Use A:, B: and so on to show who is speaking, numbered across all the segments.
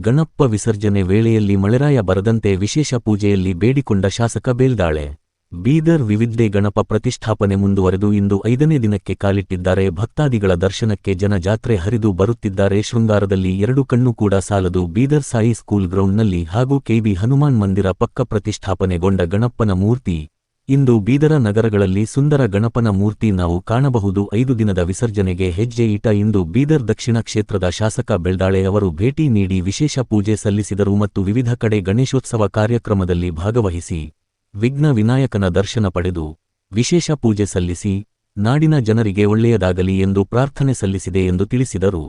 A: ಗಣಪ ವಿಸರ್ಜನೆ ವೇಳೆಯಲ್ಲಿ ಮಳೆರಾಯ ಬರದಂತೆ ವಿಶೇಷ ಪೂಜೆಯಲ್ಲಿ ಬೇಡಿಕೊಂಡ ಶಾಸಕ ಬೇಲ್ದಾಳೆ. ಬೀದರ್ ವಿವಿಧೆ ಗಣಪ ಪ್ರತಿಷ್ಠಾಪನೆ ಮುಂದುವರೆದು ಇಂದು ಐದನೇ ದಿನಕ್ಕೆ ಕಾಲಿಟ್ಟಿದ್ದಾರೆ. ಭಕ್ತಾದಿಗಳ ದರ್ಶನಕ್ಕೆ ಜನ ಜಾತ್ರೆ ಹರಿದು ಬರುತ್ತಿದ್ದಾರೆ. ಶೃಂಗಾರದಲ್ಲಿ ಎರಡು ಕಣ್ಣು ಕೂಡ ಸಾಲದು ಬೀದರ್ ಸಾಯಿ ಸ್ಕೂಲ್ ಗ್ರೌಂಡ್ನಲ್ಲಿ ಹಾಗೂ ಕೆಬಿ ಹನುಮಾನ್ ಮಂದಿರ ಪಕ್ಕ ಪ್ರತಿಷ್ಠಾಪನೆಗೊಂಡ ಗಣಪ್ಪನ ಮೂರ್ತಿ. ಇಂದು ಬೀದರ ನಗರಗಳಲ್ಲಿ ಸುಂದರ ಗಣಪನ ಮೂರ್ತಿ ನಾವು ಕಾಣಬಹುದು. ಐದು ದಿನದ ವಿಸರ್ಜನೆಗೆ ಹೆಜ್ಜೆ ಇಟ ಇಂದು ಬೀದರ್ ದಕ್ಷಿಣ ಕ್ಷೇತ್ರದ ಶಾಸಕ ಬೆಳ್ದಾಳೆ ಅವರು ಭೇಟಿ ನೀಡಿ ವಿಶೇಷ ಪೂಜೆ ಸಲ್ಲಿಸಿದರು ಮತ್ತು ವಿವಿಧ ಕಡೆ ಗಣೇಶೋತ್ಸವ ಕಾರ್ಯಕ್ರಮದಲ್ಲಿ ಭಾಗವಹಿಸಿ ವಿಘ್ನ ವಿನಾಯಕನ ದರ್ಶನ ಪಡೆದು ವಿಶೇಷ ಪೂಜೆ ಸಲ್ಲಿಸಿ, ನಾಡಿನ ಜನರಿಗೆ ಒಳ್ಳೆಯದಾಗಲಿ ಎಂದು ಪ್ರಾರ್ಥನೆ ಸಲ್ಲಿಸಿದೆ ಎಂದು ತಿಳಿಸಿದರು.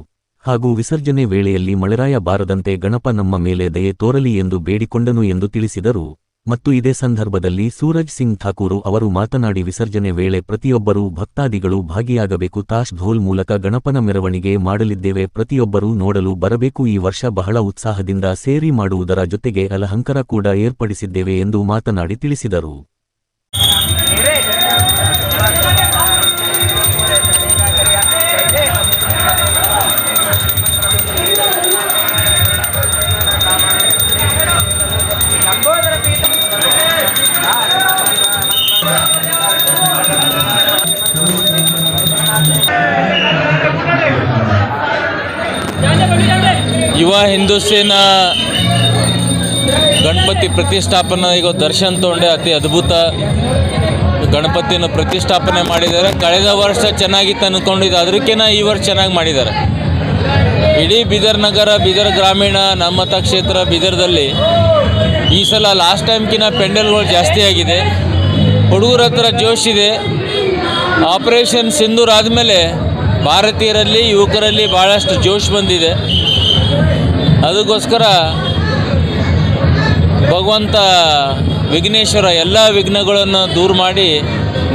A: ಹಾಗೂ ವಿಸರ್ಜನೆ ವೇಳೆಯಲ್ಲಿ ಮಳೆರಾಯ ಬಾರದಂತೆ ಗಣಪ ನಮ್ಮ ಮೇಲೆ ದಯೆ ತೋರಲಿ ಎಂದು ಬೇಡಿಕೊಂಡನು ಎಂದು ತಿಳಿಸಿದರು. ಮತ್ತು ಇದೇ ಸಂದರ್ಭದಲ್ಲಿ ಸೂರಜ್ ಸಿಂಗ್ ಠಾಕೂರು ಅವರು ಮಾತನಾಡಿ ವಿಸರ್ಜನೆ ವೇಳೆ ಪ್ರತಿಯೊಬ್ಬರೂ ಭಕ್ತಾದಿಗಳು ಭಾಗಿಯಾಗಬೇಕು. ತಾಶ್ ಧೋಲ್ ಮೂಲಕ ಗಣಪನ ಮೆರವಣಿಗೆ ಮಾಡಲಿದ್ದೇವೆ. ಪ್ರತಿಯೊಬ್ಬರೂ ನೋಡಲು ಬರಬೇಕು. ಈ ವರ್ಷ ಬಹಳ ಉತ್ಸಾಹದಿಂದ ಸೇರಿ ಮಾಡುವುದರ ಜೊತೆಗೆ ಅಲಹಂಕರ ಕೂಡ ಏರ್ಪಡಿಸಿದ್ದೇವೆ ಎಂದು ಮಾತನಾಡಿ ತಿಳಿಸಿದರು.
B: ಯುವ ಹಿಂದೂ ಸೇನಾ ಗಣಪತಿ ಪ್ರತಿಷ್ಠಾಪನ, ಈಗ ದರ್ಶನ್ ತೊಗೊಂಡೆ, ಅತಿ ಅದ್ಭುತ ಗಣಪತಿಯನ್ನು ಪ್ರತಿಷ್ಠಾಪನೆ ಮಾಡಿದ್ದಾರೆ. ಕಳೆದ ವರ್ಷ ಚೆನ್ನಾಗಿತ್ತು ಅಂದ್ಕೊಂಡಿದ್ದು ಅದಕ್ಕಿಂತ ಈ ವರ್ಷ ಚೆನ್ನಾಗಿ ಮಾಡಿದ್ದಾರೆ. ಇಡೀ ಬೀದರ್ ನಗರ, ಬೀದರ್ ಗ್ರಾಮೀಣ, ನಮ್ಮತ ಕ್ಷೇತ್ರ ಬೀದರ್ದಲ್ಲಿ ಈ ಸಲ ಲಾಸ್ಟ್ ಟೈಮ್ಕಿಂತ ಪೆಂಡಲ್ಗಳು ಜಾಸ್ತಿ ಆಗಿದೆ. ಹುಡುಗರ ಹತ್ರ ಜೋಶ್ ಇದೆ. ಆಪರೇಷನ್ ಸಿಂಧೂರ್ ಆದಮೇಲೆ ಭಾರತೀಯರಲ್ಲಿ, ಯುವಕರಲ್ಲಿ ಭಾಳಷ್ಟು ಜೋಶ್ ಬಂದಿದೆ. ಅದಕ್ಕೋಸ್ಕರ ಭಗವಂತ ವಿಘ್ನೇಶ್ವರ ಎಲ್ಲ ವಿಘ್ನಗಳನ್ನು ದೂರ ಮಾಡಿ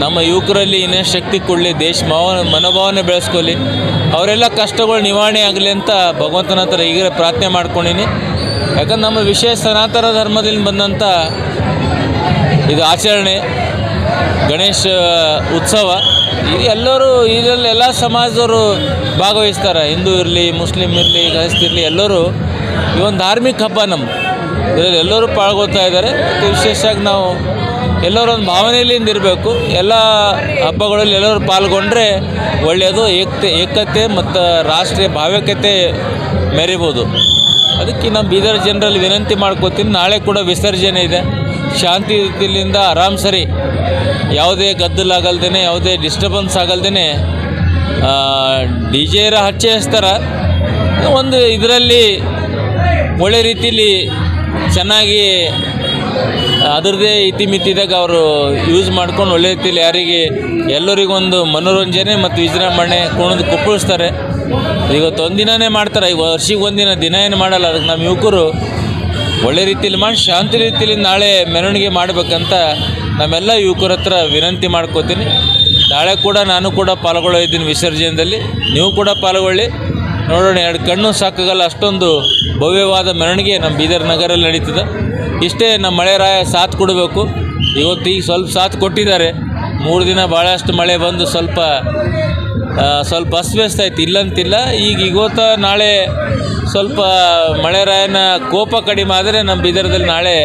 B: ನಮ್ಮ ಯುವಕರಲ್ಲಿ ಇನ್ನಷ್ಟು ಶಕ್ತಿ ಕೊಡಲಿ, ದೇಶ ಮಾವ, ಮನೋಭಾವನೆ ಬೆಳೆಸ್ಕೊಳ್ಳಿ. ಅವರೆಲ್ಲ ಕಷ್ಟಗಳು ನಿವಾರಣೆ ಆಗಲಿ ಅಂತ ಭಗವಂತನ ಹತ್ರ ಈಗ ಪ್ರಾರ್ಥನೆ ಮಾಡ್ಕೊಂಡಿನಿ. ಯಾಕಂದ್ರೆ ನಮ್ಮ ವಿಶೇಷ ಸನಾತನ ಧರ್ಮದಿಂದ ಬಂದಂಥ ಇದು ಆಚರಣೆ, ಗಣೇಶ ಉತ್ಸವ. ಎಲ್ಲರೂ ಇದರಲ್ಲಿ ಎಲ್ಲ ಸಮಾಜದವರು ಭಾಗವಹಿಸ್ತಾರೆ. ಹಿಂದೂ ಇರಲಿ ಮುಸ್ಲಿಮ್ ಇರಲಿ, ಕ್ರೈಸ್ತ ಇರಲಿ, ಎಲ್ಲರೂ ಈ ಒಂದು ಧಾರ್ಮಿಕ ಹಬ್ಬ ನಮ್ಮ ಇದರಲ್ಲಿ ಎಲ್ಲರೂ ಪಾಲ್ಗೊಳ್ತಾ ಇದ್ದಾರೆ. ಮತ್ತು ವಿಶೇಷವಾಗಿ ನಾವು ಎಲ್ಲರೂ ಒಂದು ಭಾವನೆಯಿಂದ ಇರಬೇಕು. ಎಲ್ಲ ಹಬ್ಬಗಳಲ್ಲಿ ಎಲ್ಲರೂ ಪಾಲ್ಗೊಂಡ್ರೆ ಒಳ್ಳೆಯದು. ಏಕತೆ ಏಕತೆ ಮತ್ತು ರಾಷ್ಟ್ರೀಯ ಭಾವೈಕ್ಯತೆ ಮೆರಿಬೋದು. ಅದಕ್ಕೆ ನಮ್ಮ ಬೀದರ್ ಜನರಲ್ಲಿ ವಿನಂತಿ ಮಾಡ್ಕೋತೀನಿ. ನಾಳೆ ಕೂಡ ವಿಸರ್ಜನೆ ಇದೆ. ಶಾಂತಿ ರೀತಿಯಿಂದ ಆರಾಮ್ ಸರಿ. ಯಾವುದೇ ಗದ್ದಲಾಗಲ್ದೇ ಯಾವುದೇ ಡಿಸ್ಟರ್ಬೆನ್ಸ್ ಆಗಲ್ದೇ ಡಿ ಜೆರ ಹಚ್ತಾರೆ. ಒಂದು ಇದರಲ್ಲಿ ಒಳ್ಳೆ ರೀತಿಲಿ ಚೆನ್ನಾಗಿ ಅದರದೇ ಇತಿಮಿತಿದಾಗ ಅವರು ಯೂಸ್ ಮಾಡ್ಕೊಂಡು ಒಳ್ಳೆ ರೀತಿಯಲ್ಲಿ ಯಾರಿಗೆ ಎಲ್ಲರಿಗೊಂದು ಮನೋರಂಜನೆ ಮತ್ತು ವಿಜೃಂಭಣೆ ಕುಣಿದು ಕುಪ್ಪಳಿಸ್ತಾರೆ. ಇವತ್ತು ಒಂದಿನೇ ಮಾಡ್ತಾರೆ ಈಗ ವರ್ಷಿಗೆ ಒಂದಿನ ದಿನ ಏನು ಮಾಡಲ್ಲ. ಅದಕ್ಕೆ ನಮ್ಮ ಯುವಕರು ಒಳ್ಳೆ ರೀತಿಯಲ್ಲಿ ಮಾಡಿ, ಶಾಂತಿ ರೀತಿಯಲ್ಲಿ ನಾಳೆ ಮೆರವಣಿಗೆ ಮಾಡಬೇಕಂತ ನಮ್ಮೆಲ್ಲ ಯುವಕರ ಹತ್ರ ವಿನಂತಿ ಮಾಡ್ಕೋತೀನಿ. ನಾಳೆ ಕೂಡ ನಾನು ಕೂಡ ಪಾಲ್ಗೊಳ್ಳೋ ಇದ್ದೀನಿ ವಿಸರ್ಜನೆಯಲ್ಲಿ. ನೀವು ಕೂಡ ಪಾಲ್ಗೊಳ್ಳಿ. ನೋಡೋಣ, ಎರಡು ಕಣ್ಣು ಸಾಕಾಗಲ್ಲ, ಅಷ್ಟೊಂದು ಭವ್ಯವಾದ ಮೆರವಣಿಗೆ ನಮ್ಮ ಬೀದರ್ ನಗರಲ್ಲಿ ನಡೀತದೆ. ಇಷ್ಟೇ ನಮ್ಮ ಮಳೆರಾಯ ಸಾಥ್ ಕೊಡಬೇಕು. ಇವತ್ತು ಈಗ ಸ್ವಲ್ಪ ಸಾಥ್ ಕೊಟ್ಟಿದ್ದಾರೆ. ಮೂರು ದಿನ ಭಾಳಷ್ಟು ಮಳೆ ಬಂದು ಸ್ವಲ್ಪ ಸ್ವಲ್ಪ ಅಸ್ವ್ಯಸ್ತ ಆಯ್ತು. ಇಲ್ಲಂತಿಲ್ಲ, ಈಗ ಇವತ್ತ ನಾಳೆ ಸ್ವಲ್ಪ ಮಳೆರಾಯನ ಕೋಪ ಕಡಿಮೆ ಆದರೆ ನಮ್ಮ ಬೀದರ್ದಲ್ಲಿ ನಾಳೆ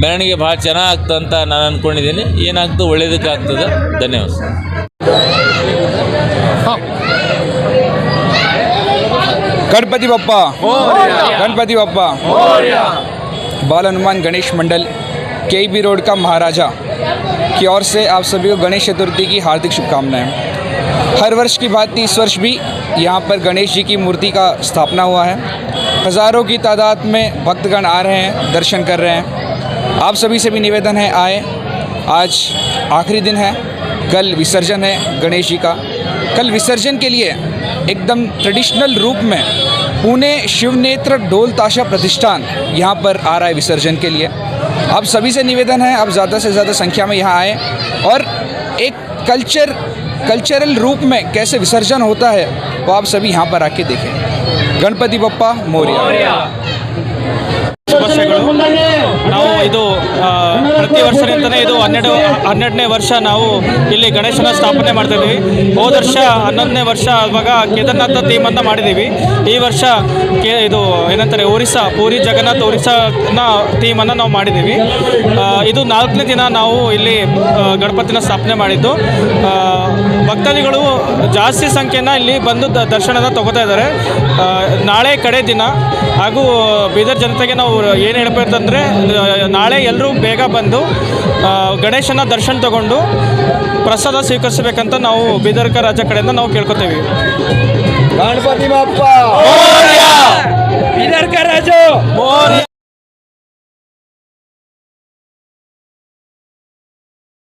B: ಮೆರವಣಿಗೆ ಭಾಳ ಚೆನ್ನಾಗಿ ಆಗ್ತದೆ ಅಂತ ನಾನು ಅಂದ್ಕೊಂಡಿದ್ದೀನಿ ಏನಾಗ್ತದೆ ಒಳ್ಳೇದಕ್ಕೆ ಆಗ್ತದೆ ಧನ್ಯವಾದ
C: गणपति बप्पा गणपति बप्पा बाल हनुमान गणेश मंडल के बी रोड का महाराजा की ओर से आप सभी को गणेश चतुर्थी की हार्दिक शुभकामनाएं हर वर्ष की भांति इस वर्ष भी यहाँ पर गणेश जी की मूर्ति का स्थापना हुआ है हज़ारों की तादाद में भक्तगण आ रहे हैं दर्शन कर रहे हैं आप सभी से भी निवेदन है, आए। आज आखिरी दिन है। कल विसर्जन है गणेश जी का। कल विसर्जन के लिए एकदम ट्रेडिशनल रूप में पुणे शिवनेत्र ढोल ताशा प्रतिष्ठान यहाँ पर आ रहा है विसर्जन के लिए। आप सभी से निवेदन है, आप ज़्यादा से ज़्यादा संख्या में यहाँ आए और एक कल्चर कल्चरल रूप में कैसे विसर्जन होता है, वो आप सभी यहाँ पर आके देखें। गणपति बप्पा मौर्य।
D: ಶುಭಾಶಯಗಳು ನಾವು ಇದು ಪ್ರತಿ ವರ್ಷದಿಂದಲೇ ಇದು ಹನ್ನೆರಡು ಹನ್ನೆರಡನೇ ವರ್ಷ ನಾವು ಇಲ್ಲಿ ಗಣೇಶನ ಸ್ಥಾಪನೆ ಮಾಡ್ತಿದ್ದೀವಿ. ಹೋದ ವರ್ಷ ಹನ್ನೊಂದನೇ ವರ್ಷ ಆವಾಗ ಕೇದಾರ್ನಾಥ ಥೀಮ್ ಅಂತ ಮಾಡಿದ್ದೀವಿ. ಈ ವರ್ಷ ಕೇ ಇದು ಏನಂತಾರೆ ಒರಿಸ್ಸಾ ಪೂರಿ ಜಗನ್ನಾಥ್ ಒರಿಸ್ಸಾನ ಥೀಮನ್ನು ನಾವು ಮಾಡಿದ್ದೀವಿ. ಇದು ನಾಲ್ಕನೇ ದಿನ ನಾವು ಇಲ್ಲಿ ಗಣಪತಿನ ಸ್ಥಾಪನೆ ಮಾಡಿದ್ದು. ಭಕ್ತಾದಿಗಳು ಜಾಸ್ತಿ ಸಂಖ್ಯೆನ ಇಲ್ಲಿ ಬಂದು ದ- ದರ್ಶನನ ತಗೋತಾ ಇದ್ದಾರೆ. ನಾಳೆ ಕಡೆ ದಿನ. ಹಾಗೂ ಬೀದರ್ ಜನತೆಗೆ ನಾವು ಏನು ಹೇಳ್ಬೇಕಂದ್ರೆ ನಾಳೆ ಎಲ್ಲರೂ ಬೇಗ ಬಂದು ಆ, ಗಣೇಶನ ದರ್ಶನ ತಗೊಂಡು ಪ್ರಸಾದ ಸ್ವೀಕರಿಸಬೇಕಂತ ನಾವು ಬೀದರ್ಕ ರಾಜ ಕಡೆಯಿಂದ ನಾವು ಕೇಳ್ಕೊತೇವೆ.
C: ಗಣಪತಿ ಬಪ್ಪ.
D: ಮೋರ್ಯ!